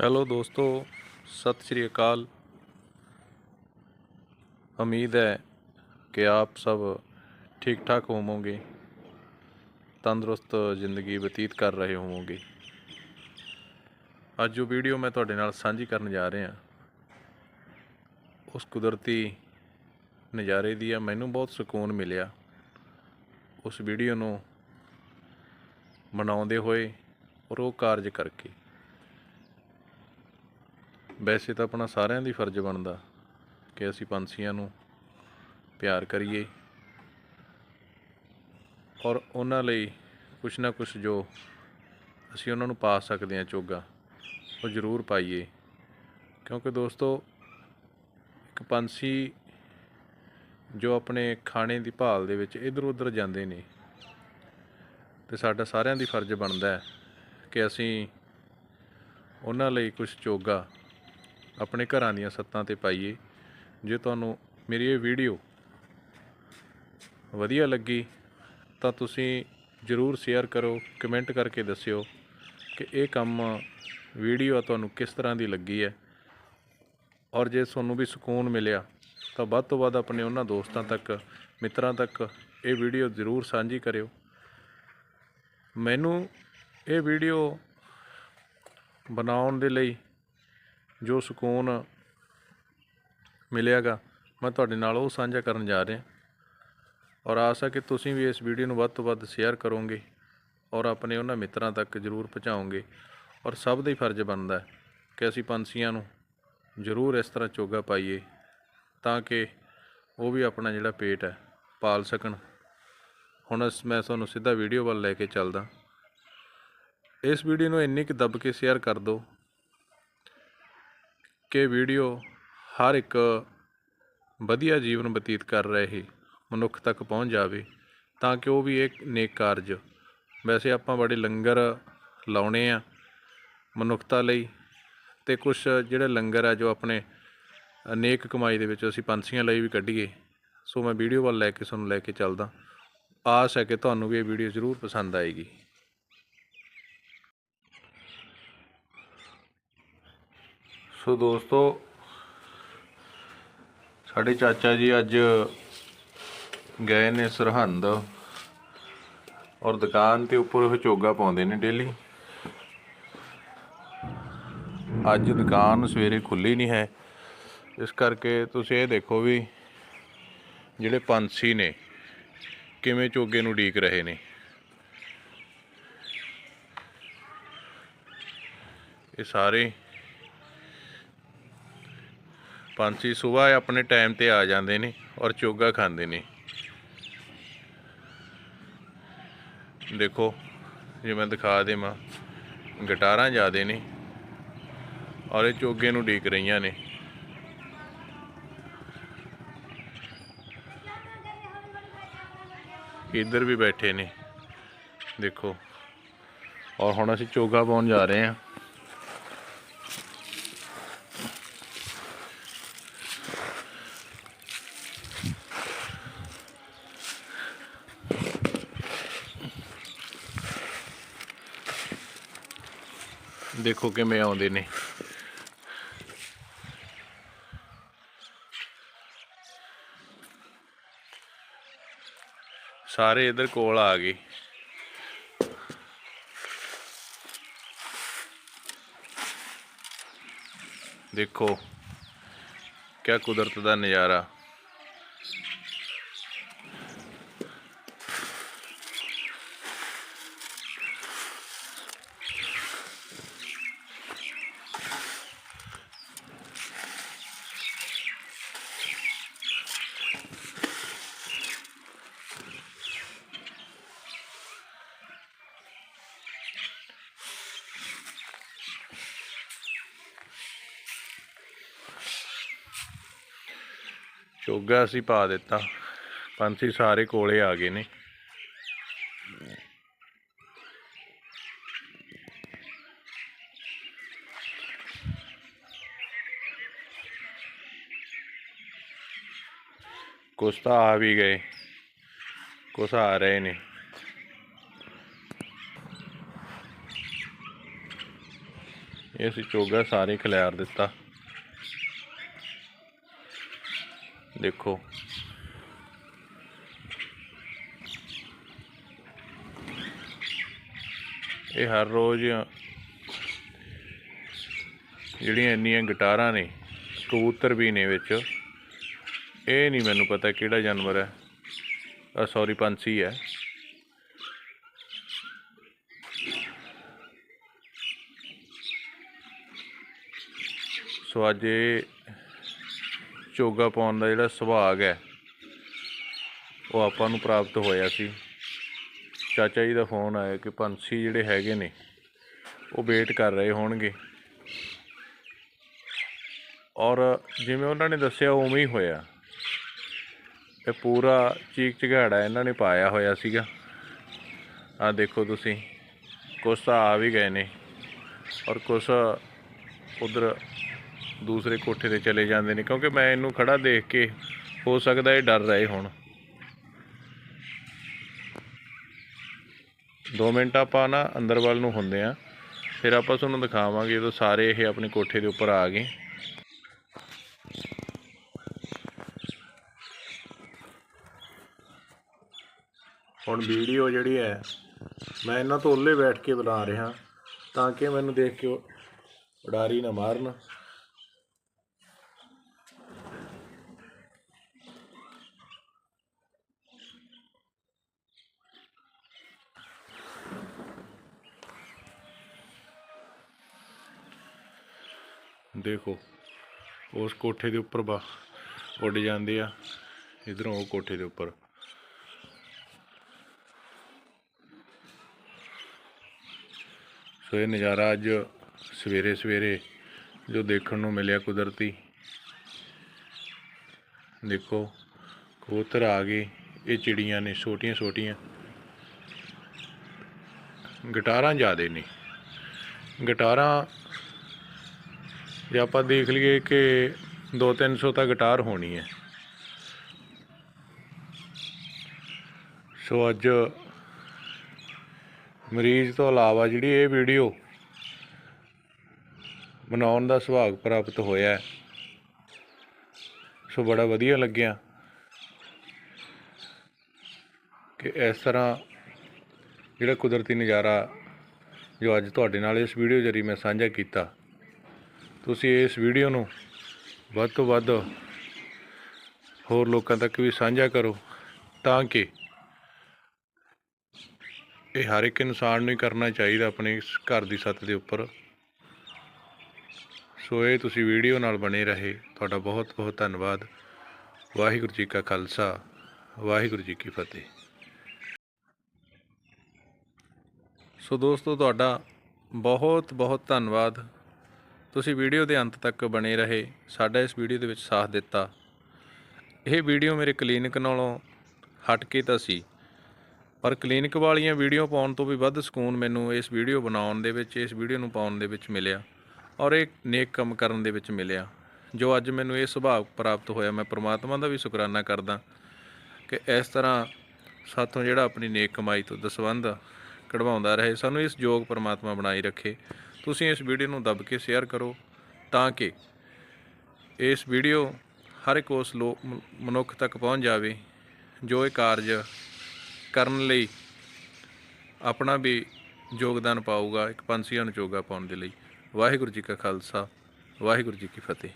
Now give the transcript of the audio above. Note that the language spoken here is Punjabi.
ਹੈਲੋ ਦੋਸਤੋ, ਸਤਿ ਸ਼੍ਰੀ ਅਕਾਲ। ਉਮੀਦ ਹੈ ਕਿ ਆਪ ਸਭ ਠੀਕ ਠਾਕ ਹੋਵੋਗੇ, ਤੰਦਰੁਸਤ ਜ਼ਿੰਦਗੀ ਬਤੀਤ ਕਰ ਰਹੇ ਹੋਵੋਗੇ। ਅੱਜ ਜੋ ਵੀਡੀਓ ਮੈਂ ਤੁਹਾਡੇ ਨਾਲ ਸਾਂਝੀ ਕਰਨ ਜਾ ਰਿਹਾ, ਉਸ ਕੁਦਰਤੀ ਨਜ਼ਾਰੇ ਦੀ ਆ, ਮੈਨੂੰ ਬਹੁਤ ਸਕੂਨ ਮਿਲਿਆ। ਉਸ ਵੀਡੀਓ ਨੂੰ ਬਣਾਉਂਦੇ ਹੋਏ ਔਰ ਉਹ ਕਾਰਜ ਕਰਕੇ ਵੈਸੇ ਤਾਂ ਆਪਣਾ ਸਾਰਿਆਂ ਦੀ ਫਰਜ਼ ਬਣਦਾ ਕਿ ਅਸੀਂ ਪੰਛੀਆਂ ਨੂੰ ਪਿਆਰ ਕਰੀਏ ਔਰ ਉਹਨਾਂ ਲਈ ਕੁਛ ਨਾ ਕੁਛ ਜੋ ਅਸੀਂ ਉਹਨਾਂ ਨੂੰ ਪਾ ਸਕਦੇ ਹਾਂ ਚੋਗਾ, ਉਹ ਜ਼ਰੂਰ ਪਾਈਏ। ਕਿਉਂਕਿ ਦੋਸਤੋ, ਇੱਕ ਪੰਛੀ ਜੋ ਆਪਣੇ ਖਾਣੇ ਦੀ ਭਾਲ ਦੇ ਵਿੱਚ ਇਧਰ ਉਧਰ ਜਾਂਦੇ ਨੇ, ਤੇ ਸਾਡਾ ਸਾਰਿਆਂ ਦੀ ਫਰਜ਼ ਬਣਦਾ ਹੈ ਕਿ ਅਸੀਂ ਉਹਨਾਂ ਲਈ ਕੁਝ ਚੋਗਾ ਆਪਣੇ ਘਰਾਂ ਦੀਆਂ ਸੱਤਾਂ ਤੇ ਪਾਈਏ। ਜੇ ਤੁਹਾਨੂੰ ਮੇਰੀ ਇਹ ਵੀਡੀਓ ਵਧੀਆ ਲੱਗੀ, ਤਾਂ ਤੁਸੀਂ ਜਰੂਰ ਸ਼ੇਅਰ ਕਰੋ, ਕਮੈਂਟ ਕਰਕੇ ਦੱਸਿਓ ਕਿ ਇਹ ਕੰਮ ਵੀਡੀਓ ਤੁਹਾਨੂੰ ਕਿਸ ਤਰ੍ਹਾਂ ਦੀ ਲੱਗੀ ਹੈ। ਔਰ ਜੇ ਤੁਹਾਨੂੰ ਵੀ ਸਕੂਨ ਮਿਲਿਆ, ਤਾਂ ਵੱਧ ਤੋਂ ਵੱਧ ਆਪਣੇ ਉਹਨਾਂ ਦੋਸਤਾਂ ਤੱਕ, ਮਿੱਤਰਾਂ ਤੱਕ ਇਹ ਵੀਡੀਓ ਜ਼ਰੂਰ ਸਾਂਝੀ ਕਰਿਓ। ਮੈਨੂੰ ਇਹ ਵੀਡੀਓ ਬਣਾਉਣ ਦੇ ਲਈ ਜੋ ਸਕੂਨ ਮਿਲਿਆਗਾ, ਮੈਂ ਤੁਹਾਡੇ ਨਾਲ ਉਹ ਸਾਂਝਾ ਕਰਨ ਜਾ ਰਿਹਾ। ਔਰ ਆਸ ਹੈ ਕਿ ਤੁਸੀਂ ਵੀ ਇਸ ਵੀਡੀਓ ਨੂੰ ਵੱਧ ਤੋਂ ਵੱਧ ਸ਼ੇਅਰ ਕਰੋਗੇ ਔਰ ਆਪਣੇ ਉਹਨਾਂ ਮਿੱਤਰਾਂ ਤੱਕ ਜ਼ਰੂਰ ਪਹੁੰਚਾਓਗੇ। ਔਰ ਸਭ ਦਾ ਹੀ ਫਰਜ਼ ਬਣਦਾ ਹੈ ਕਿ ਅਸੀਂ ਪੰਛੀਆਂ ਨੂੰ ਜ਼ਰੂਰ ਇਸ ਤਰ੍ਹਾਂ ਚੋਗਾ ਪਾਈਏ ਤਾਂ ਕਿ ਉਹ ਵੀ ਆਪਣਾ ਜਿਹੜਾ ਪੇਟ ਹੈ ਪਾਲ ਸਕਣ। ਹੁਣ ਅਸ- ਮੈਂ ਤੁਹਾਨੂੰ ਸਿੱਧਾ ਵੀਡੀਓ ਵੱਲ ਲੈ ਕੇ ਚੱਲਦਾ। ਇਸ ਵੀਡੀਓ ਨੂੰ ਇੰਨੀ ਕੁ ਦੱਬ ਕੇ ਸ਼ੇਅਰ ਕਰ ਦਿਓ ਕਿ ਵੀਡੀਓ ਹਰ ਇੱਕ ਵਧੀਆ ਜੀਵਨ ਬਤੀਤ ਕਰ ਰਹੇ ਮਨੁੱਖ ਤੱਕ ਪਹੁੰਚ ਜਾਵੇ, ਤਾਂ ਕਿ ਉਹ ਵੀ ਇਹ ਨੇਕ ਕਾਰਜ। ਵੈਸੇ ਆਪਾਂ ਬੜੇ ਲੰਗਰ ਲਾਉਣੇ ਆ ਮਨੁੱਖਤਾ ਲਈ, ਤੇ ਕੁਝ ਜਿਹੜੇ ਲੰਗਰ ਆ ਜੋ ਆਪਣੇ ਨੇਕ ਕਮਾਈ ਦੇ ਵਿੱਚ ਅਸੀਂ ਪੰਛੀਆਂ ਲਈ ਵੀ ਕੱਢੀਏ। ਸੋ ਮੈਂ ਵੀਡੀਓ ਵੱਲ ਲੈ ਕੇ, ਤੁਹਾਨੂੰ ਲੈ ਕੇ ਚੱਲਦਾ। ਆਸ ਹੈ ਕਿ ਤੁਹਾਨੂੰ ਵੀ ਇਹ ਵੀਡੀਓ ਜ਼ਰੂਰ ਪਸੰਦ ਆਏਗੀ। ਸੋ ਦੋਸਤੋ, ਸਾਡੇ ਚਾਚਾ ਜੀ ਅੱਜ ਗਏ ਨੇ ਸਰਹੰਦ ਔਰ ਦੁਕਾਨ ਤੇ ਉੱਪਰ ਉਹ ਚੋਗਾ ਪਾਉਂਦੇ ਨੇ ਡੇਲੀ। ਅੱਜ ਦੁਕਾਨ ਸਵੇਰੇ ਖੁੱਲੀ ਨਹੀਂ ਹੈ। ਇਸ ਕਰਕੇ ਤੁਸੀਂ ਇਹ ਦੇਖੋ ਵੀ ਜਿਹੜੇ ਪੰਛੀ ਨੇ, ਕਿਵੇਂ ਚੋਗੇ ਨੂੰ ਢੀਕ ਰਹੇ ਨੇ। ਇਹ ਸਾਰੇ ਪੰਛੀ ਸਵੇਰ ਆਪਣੇ ਟਾਈਮ ਤੇ ਆ ਜਾਂਦੇ ਨੇ ਔਰ ਚੋਗਾ ਖਾਂਦੇ ਨੇ। ਦੇਖੋ, ਜੇ ਮੈਂ ਦਿਖਾ ਦੇਵਾਂ, ਗਟਾਰਾਂ ਜ਼ਿਆਦੇ ਨੇ ਔਰ ਇਹ ਚੋਗੇ ਨੂੰ ਢੀਕ ਰਹੀਆਂ ਨੇ। ਇੱਧਰ ਵੀ ਬੈਠੇ ਨੇ। ਦੇਖੋ, ਔਰ ਹੁਣ ਅਸੀਂ ਚੋਗਾ ਪਾਉਣ ਜਾ ਰਹੇ ਹਾਂ। ਦੇਖੋ ਕਿਵੇਂ ਆਉਂਦੇ ਨੇ। ਸਾਰੇ ਇਧਰ ਕੋਲ ਆ ਗਏ। ਦੇਖੋ ਕਿਆ ਕੁਦਰਤ ਦਾ ਨਜ਼ਾਰਾ। ਚੋਗਾ ਅਸੀਂ ਪਾ ਦਿੱਤਾ। ਪੰਛੀ ਸਾਰੇ ਕੋਲੇ ਆ ਗਏ ਨੇ। ਕੁਛ ਤਾਂ ਆ ਵੀ ਗਏ। ਕੁਛ ਆ ਰਹੇ ਨੇ। ਇਹ ਅਸੀਂ ਚੋਗਾ ਸਾਰੇ ਖਿਲਾਰ ਦਿੱਤਾ। ਦੇਖੋ। ਇਹ ਹਰ ਰੋਜ਼ ਜਿਹੜੀਆਂ ਇੰਨੀਆਂ ਗਿਟਾਰਾਂ ਨੇ, ਕਬੂਤਰ ਵੀ ਨੇ ਵਿੱਚ। ਇਹ ਨਹੀਂ ਮੈਨੂੰ ਪਤਾ ਕਿਹੜਾ ਜਾਨਵਰ ਹੈ। ਆ ਸੌਰੀ ਪੰਛੀ ਹੈ। ਸੋ ਅੱਜ ਇਹ ਚੋਗਾ ਪਾਉਣ ਦਾ ਜਿਹੜਾ ਸੁਭਾਗ ਹੈ, ਉਹ ਆਪਾਂ ਨੂੰ ਪ੍ਰਾਪਤ ਹੋਇਆ ਸੀ। ਚਾਚਾ ਜੀ ਦਾ ਫੋਨ ਆਇਆ ਕਿ ਪੰਛੀ ਜਿਹੜੇ ਹੈਗੇ ਨੇ, ਉਹ ਵੇਟ ਕਰ ਰਹੇ ਹੋਣਗੇ। ਔਰ ਜਿਵੇਂ ਉਹਨਾਂ ਨੇ ਦੱਸਿਆ, ਉਵੇਂ ਹੀ ਹੋਇਆ। ਇਹ ਪੂਰਾ ਚੀਕ ਚਿਹਾੜਾ ਇਹਨਾਂ ਨੇ ਪਾਇਆ ਹੋਇਆ ਸੀਗਾ। ਆ ਦੇਖੋ ਤੁਸੀਂ, ਕੁਛ ਤਾਂ ਆ ਵੀ ਗਏ ਨੇ। ਔਰ ਕੁਛ ਉਧਰ ਦੂਸਰੇ ਕੋਠੇ ਤੇ ਚਲੇ ਜਾਂਦੇ ਨੇ, ਕਿਉਂਕਿ ਮੈਂ ਇਹਨੂੰ ਖੜਾ ਦੇਖ ਕੇ ਹੋ ਸਕਦਾ ਇਹ ਡਰ ਰਹੇ ਹੁਣ। 2 ਮਿੰਟ ਆਪਾਂ ਨਾ ਅੰਦਰ ਵੱਲ ਨੂੰ ਹੁੰਦੇ ਆ ਫਿਰ ਆਪਾਂ ਤੁਹਾਨੂੰ ਦਿਖਾਵਾਂਗੇ ਜਦੋਂ ਸਾਰੇ ਇਹ ਆਪਣੇ ਕੋਠੇ ਦੇ ਉੱਪਰ ਆ ਗਏ। ਹੁਣ ਵੀਡੀਓ ਜਿਹੜੀ ਹੈ, ਮੈਂ ਇਹਨਾਂ ਤੋਂ ਉੱਲੇ ਬੈਠ ਕੇ ਬਣਾ ਰਿਹਾ ਤਾਂ ਕਿ ਮੈਨੂੰ ਦੇਖ ਕੇ ਉਡਾਰੀ ਨਾ ਮਾਰਨ। ਦੇਖੋ, ਉਸ ਕੋਠੇ ਦੇ ਉੱਪਰ ਬਾ, ਉੱਡ ਜਾਂਦੇ ਆ। ਇਧਰੋਂ ਉਹ ਕੋਠੇ ਦੇ ਉੱਪਰ। ਸੋ ਇਹ ਨਜ਼ਾਰਾ ਅੱਜ ਸਵੇਰੇ ਸਵੇਰੇ ਜੋ ਦੇਖਣ ਨੂੰ ਮਿਲਿਆ ਕੁਦਰਤੀ। ਦੇਖੋ, ਕਬੂਤਰ ਆ ਗਏ, ਇਹ ਚਿੜੀਆਂ ਨੇ, ਛੋਟੀਆਂ ਛੋਟੀਆਂ। ਗਟਾਰਾਂ ਜ਼ਿਆਦੇ ਨੇ। ਗਟਾਰਾਂ ਜੇ ਆਪਾਂ ਦੇਖ ਲਈਏ ਕਿ 2-300 ਤਾਂ ਗਿਟਾਰ ਹੋਣੀ ਹੈ। ਸੋ ਅੱਜ ਮਰੀਜ਼ ਤੋਂ ਇਲਾਵਾ ਜਿਹੜੀ ਇਹ ਵੀਡੀਓ ਬਣਾਉਣ ਦਾ ਸੁਭਾਗ ਪ੍ਰਾਪਤ ਹੋਇਆ ਸੋ ਬੜਾ ਵਧੀਆ ਲੱਗਿਆ ਕਿ ਇਸ ਤਰ੍ਹਾਂ ਜਿਹੜਾ ਕੁਦਰਤੀ ਨਜ਼ਾਰਾ ਜੋ ਅੱਜ ਤੁਹਾਡੇ ਨਾਲ ਇਸ ਵੀਡੀਓ ਜਰੀ ਮੈਂ ਸਾਂਝਾ ਕੀਤਾ ਤੁਸੀਂ ਇਸ ਵੀਡੀਓ ਨੂੰ ਵੱਧ ਤੋਂ ਵੱਧ ਹੋਰ ਲੋਕਾਂ ਤੱਕ ਵੀ ਸਾਂਝਾ ਕਰੋ ਤਾਂ ਕਿ ਇਹ ਹਰ ਇੱਕ ਇਨਸਾਨ ਨੂੰ ਹੀ ਕਰਨਾ ਚਾਹੀਦਾ ਆਪਣੇ ਘਰ ਦੀ ਛੱਤ ਦੇ ਉੱਪਰ। ਸੋ ਇਹ ਤੁਸੀਂ ਵੀਡੀਓ ਨਾਲ ਬਣੇ ਰਹੇ। ਤੁਹਾਡਾ ਬਹੁਤ ਬਹੁਤ ਧੰਨਵਾਦ। ਵਾਹਿਗੁਰੂ ਜੀ ਕਾ ਖਾਲਸਾ, ਵਾਹਿਗੁਰੂ ਜੀ ਕੀ ਫਤਿਹ। ਸੋ ਦੋਸਤੋ, ਤੁਹਾਡਾ ਬਹੁਤ ਬਹੁਤ ਧੰਨਵਾਦ। ਤੁਸੀਂ ਵੀਡੀਓ ਦੇ ਅੰਤ ਤੱਕ ਬਣੇ ਰਹੇ, ਸਾਡਾ ਇਸ ਵੀਡੀਓ ਦੇ ਵਿੱਚ ਸਾਥ ਦਿੱਤਾ। ਇਹ ਵੀਡੀਓ ਮੇਰੇ ਕਲੀਨਿਕ ਨਾਲੋਂ ਹਟ ਕੇ ਤਾਂ ਸੀ, ਪਰ ਕਲੀਨਿਕ ਵਾਲੀਆਂ ਵੀਡੀਓ ਪਾਉਣ ਤੋਂ ਵੀ ਵੱਧ ਸਕੂਨ ਮੈਨੂੰ ਇਸ ਵੀਡੀਓ ਬਣਾਉਣ ਦੇ ਵਿੱਚ, ਇਸ ਵੀਡੀਓ ਨੂੰ ਪਾਉਣ ਦੇ ਵਿੱਚ ਮਿਲਿਆ ਔਰ ਇਹ ਨੇਕ ਕੰਮ ਕਰਨ ਦੇ ਵਿੱਚ ਮਿਲਿਆ, ਜੋ ਅੱਜ ਮੈਨੂੰ ਇਹ ਸੁਭਾਅ ਪ੍ਰਾਪਤ ਹੋਇਆ। ਮੈਂ ਪ੍ਰਮਾਤਮਾ ਦਾ ਵੀ ਸ਼ੁਕਰਾਨਾ ਕਰਦਾ ਕਿ ਇਸ ਤਰ੍ਹਾਂ ਸਾਥੋਂ ਜਿਹੜਾ ਆਪਣੀ ਨੇਕ ਕਮਾਈ ਤੋਂ ਦਸਵੰਧ ਕਢਵਾਉਂਦਾ ਰਹੇ, ਸਾਨੂੰ ਇਸ ਯੋਗ ਪ੍ਰਮਾਤਮਾ ਬਣਾਈ ਰੱਖੇ। ਤੁਸੀਂ ਇਸ ਵੀਡੀਓ ਨੂੰ ਦੱਬ ਕੇ ਸ਼ੇਅਰ ਕਰੋ ਤਾਂ ਕਿ ਇਸ ਵੀਡੀਓ ਹਰ ਇੱਕ ਉਸ ਲੋ ਮਨੁੱਖ ਤੱਕ ਪਹੁੰਚ ਜਾਵੇ, ਜੋ ਇਹ ਕਾਰਜ ਕਰਨ ਲਈ ਆਪਣਾ ਵੀ ਯੋਗਦਾਨ ਪਾਊਗਾ, ਇੱਕ ਪੰਛੀਆਂ ਨੂੰ ਚੋਗਾ ਪਾਉਣ ਦੇ ਲਈ। ਵਾਹਿਗੁਰੂ ਜੀ ਕਾ ਖਾਲਸਾ, ਵਾਹਿਗੁਰੂ ਜੀ ਕੀ ਫਤਿਹ।